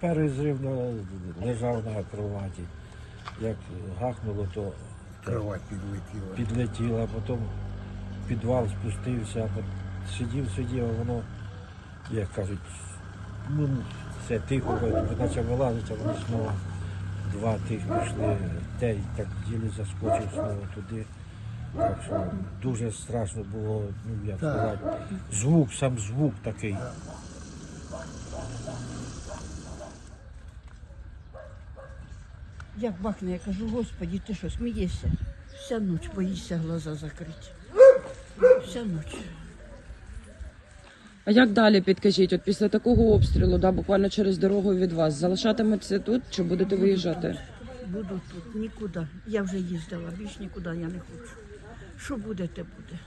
Перший зрив ну, лежав на кроваті. Як гахнуло, то Кровать підлетіла. підлетіло, а потім в підвал спустився, а пот- сидів, сидів, а воно, як кажуть, ну, все тихо, почав вилазити, а воно знову два тих пішли, те й так ділі заскочив знову туди. Так що дуже страшно було, ну як сказати, звук, сам звук такий. Як бахне, я кажу, господі, ти що, смієшся? Вся ніч боїшся глаза закрити. Вся ніч. А як далі підкажіть? От після такого обстрілу, да, буквально через дорогу від вас, залишатиметься тут чи будете виїжджати? Буду тут, нікуди. Я вже їздила, більш нікуди я не хочу. Що буде, те буде.